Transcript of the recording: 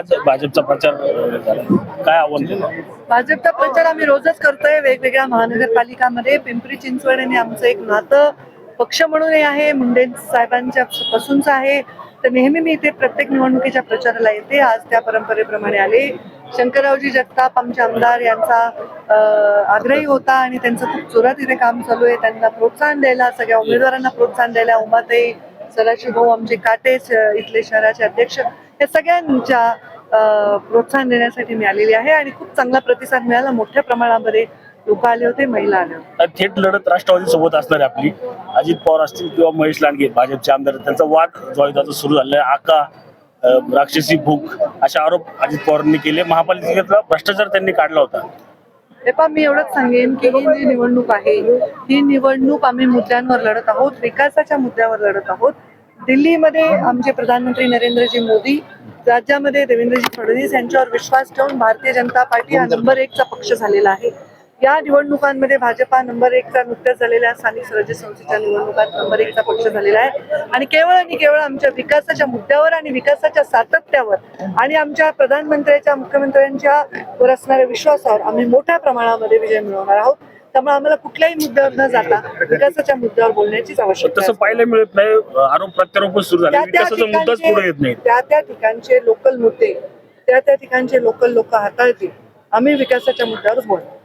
आज भाजपचा प्रचार झाला. काय आव्हान भाजपचा प्रचार आम्ही रोजच करतोय वेगवेगळ्या महानगरपालिकामध्ये. पिंपरी चिंचवड आणि आमचं एक नातं पक्ष म्हणूनही आहे. मुंडे साहेबांच्या पासूनच आहे. तर नेहमी मी इथे प्रत्येक निवडणुकीच्या प्रचाराला येते. आज त्या परंपरेप्रमाणे आले. शंकररावजी जगताप आमचे आमदार यांचा आग्रही होता आणि त्यांचं खूप जोरात इथे काम चालू आहे. त्यांना प्रोत्साहन द्यायला सगळ्या उमेदवारांना प्रोत्साहन द्यायला उमाताई सदाशिव भाऊ आमचे काटे इथले शहराचे अध्यक्ष या सगळ्यांच्या प्रोत्साहन देण्यासाठी मी आलेली आहे आणि खूप चांगला प्रतिसाद मिळाला. मोठ्या प्रमाणामध्ये लोक आले होते महिला आल्या होत्या. तर थेट लढत राष्ट्रवादी सोबत असणार आहे आपली. अजित पवार असतील किंवा महेश लांडगे भाजपचे आमदार त्यांचा वाद जो आहे त्याचा सुरू झालेला आहे. आका राक्षसी भूक असे आरोप अजित पवारांनी केले. महापालिकेतला भ्रष्टाचार त्यांनी काढला होता. मी एवढंच सांगेन की ही जी निवडणूक आहे ही निवडणूक आम्ही मुद्द्यांवर लढत आहोत विकासाच्या मुद्द्यावर लढत आहोत. दिल्लीमध्ये आमचे प्रधानमंत्री नरेंद्रजी मोदी राज्यामध्ये देवेंद्रजी फडणवीस यांच्यावर विश्वास ठेवून भारतीय जनता पार्टी हा नंबर एकचा पक्ष झालेला आहे. या निवडणुकांमध्ये भाजपा नंबर एकचा नुकत्याच झालेल्या स्थानिक स्वराज्य संस्थेच्या निवडणुकात नंबर एकचा पक्ष झालेला आहे. आणि केवळ आणि केवळ आमच्या विकासाच्या मुद्द्यावर आणि विकासाच्या सातत्यावर आणि आमच्या प्रधानमंत्र्यांच्या मुख्यमंत्र्यांच्या वर असणाऱ्या विश्वासावर आम्ही मोठ्या प्रमाणामध्ये विजय मिळवणार आहोत. त्यामुळे आम्हाला कुठल्याही मुद्द्यावर न जाता विकासाच्या मुद्द्यावर बोलण्याचीच पण आवश्यकता तसं. पाहायला मिळत नाही आरोप प्रत्यारोप सुरू झाले त्या त्या विकासाचा मुद्दाच पुढे येत नाही ठिकाणचे त्या त्या ठिकाणचे लोकल मुद्दे त्या त्या ठिकाणचे लोकल लोक हाताळतील. आम्ही विकासाच्या मुद्द्यावर बोलतो